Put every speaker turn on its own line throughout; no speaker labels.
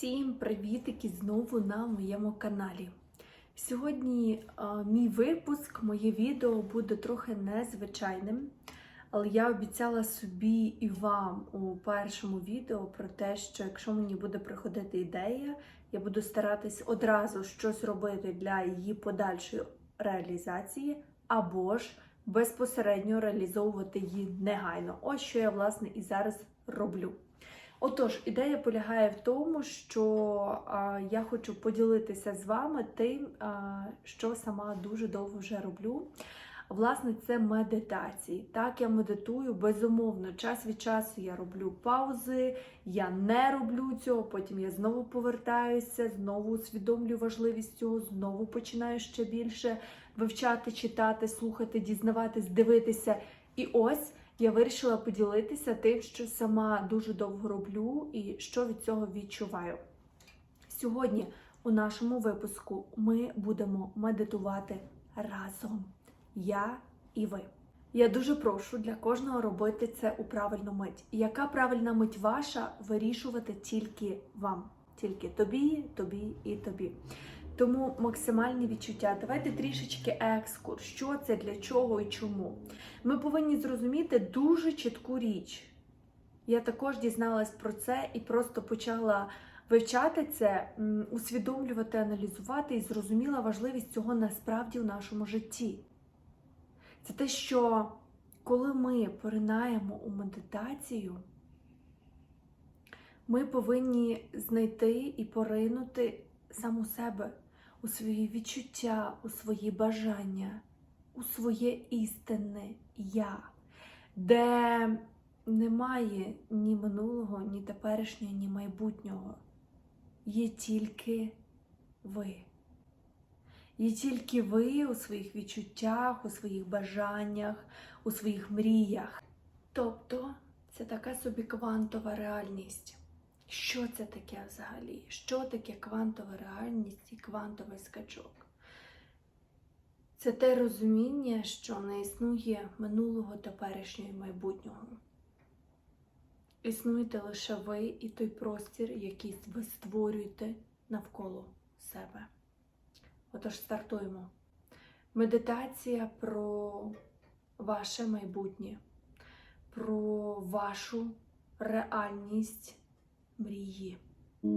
Всім привітики знову на моєму каналі. Сьогодні е, мій випуск, моє відео буде трохи незвичайним, але я обіцяла собі і вам у першому відео про те, що якщо мені буде приходити ідея, я буду старатись одразу щось робити для її подальшої реалізації, або ж безпосередньо реалізовувати її негайно. Ось що я, власне, і зараз роблю. Отож, ідея полягає в тому, що а, я хочу поділитися з вами тим, а, що сама дуже довго вже роблю. Власне, це медитації. Так, я медитую безумовно. Час від часу я роблю паузи, я не роблю цього, потім я знову повертаюся, знову усвідомлюю важливість цього, знову починаю ще більше вивчати, читати, слухати, дізнаватись, дивитися. І ось я вирішила поділитися тим, що сама дуже довго роблю і що від цього відчуваю. Сьогодні у нашому випуску ми будемо медитувати разом. Я і ви. Я дуже прошу для кожного робити це у правильну мить. Яка правильна мить ваша, вирішувати тільки вам, тільки тобі, тобі і тобі. Тому максимальні відчуття. Давайте трішечки екскурс, що це, для чого і чому. Ми повинні зрозуміти дуже чітку річ. Я також дізналась про це і просто почала вивчати це, усвідомлювати, аналізувати і зрозуміла важливість цього насправді в нашому житті. Це те, що коли ми поринаємо у медитацію, ми повинні знайти і поринути саму себе у свої відчуття, у свої бажання, у своє істинне я, де немає ні минулого, ні теперішнього, ні майбутнього. Є тільки ви. Є тільки ви у своїх відчуттях, у своїх бажаннях, у своїх мріях. Тобто це така собі квантова реальність. Що це таке взагалі? Що таке квантова реальність і квантовий скачок? Це те розуміння, що не існує минулого, теперішнього і майбутнього. Існуєте лише ви і той простір, який ви створюєте навколо себе. Отож, стартуємо. Медитація про ваше майбутнє, про вашу реальність мрії.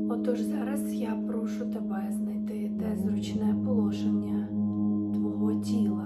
Отож, зараз я прошу тебе знайти те зручне положення твого тіла,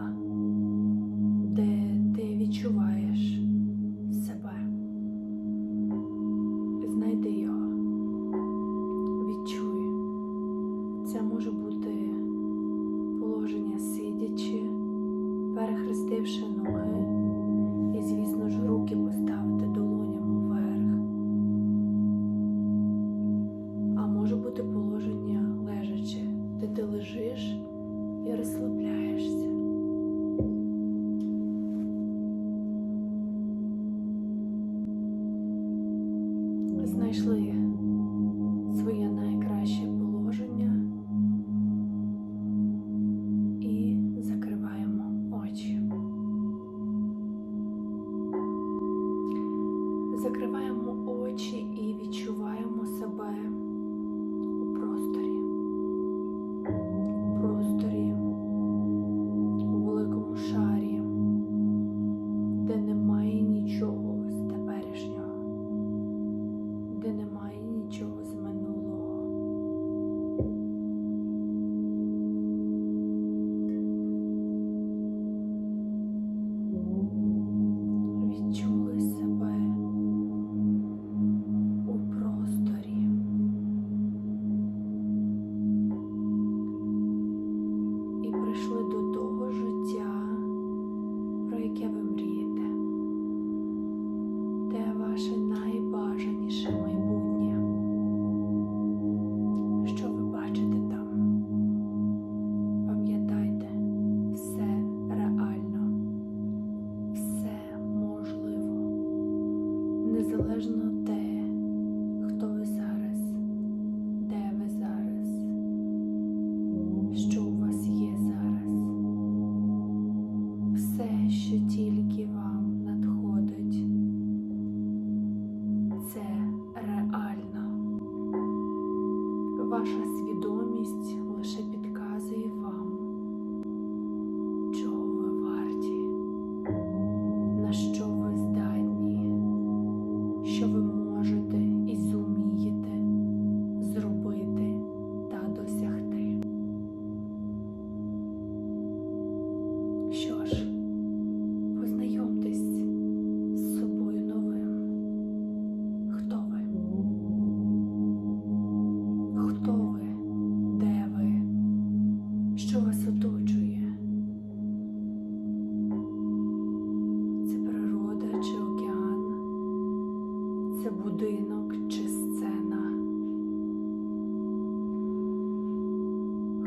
пройшли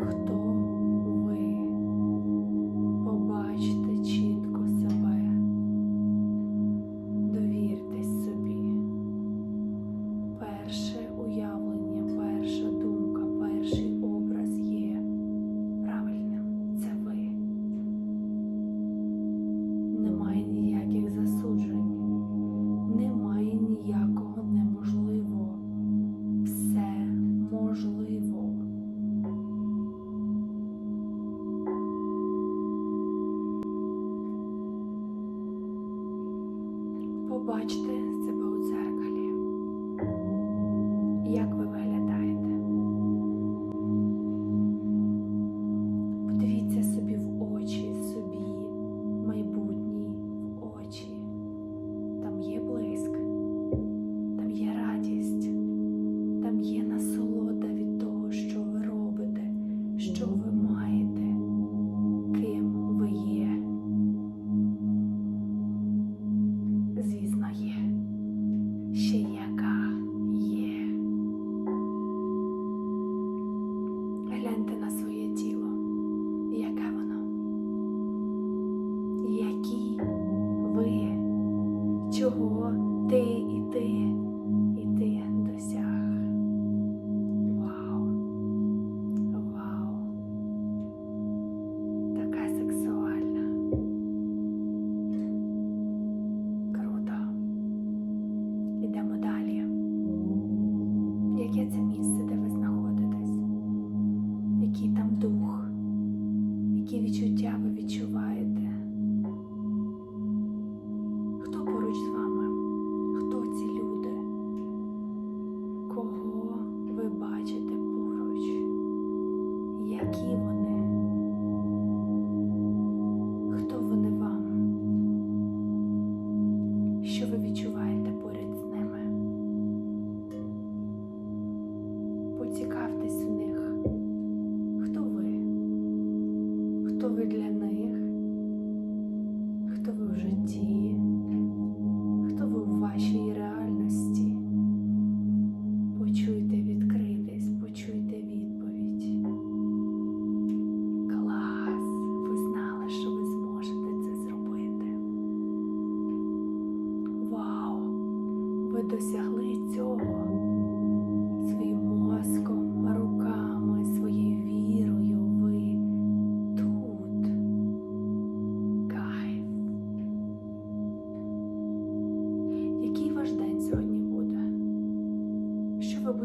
Хто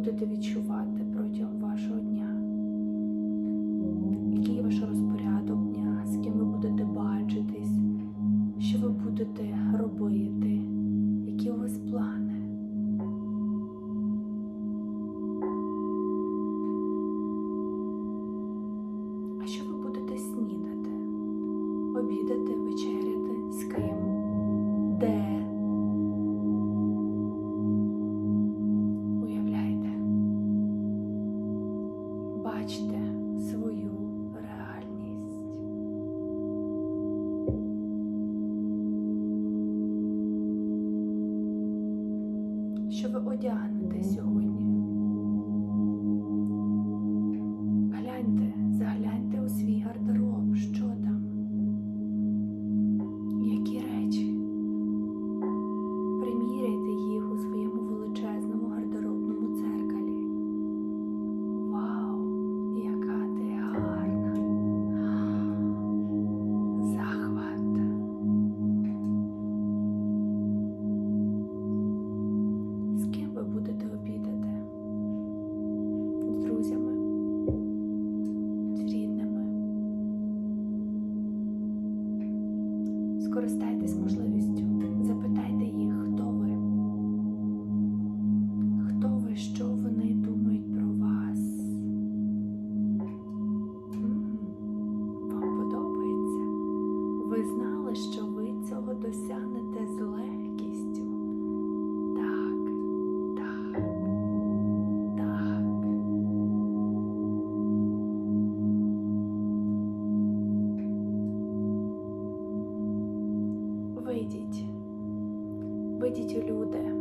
будете відчувати скористайтесь можливістю, запитайте їх, хто ви, хто ви що. вийдіть, вийдіть люди.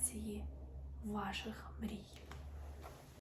Реалізації ваших мрій.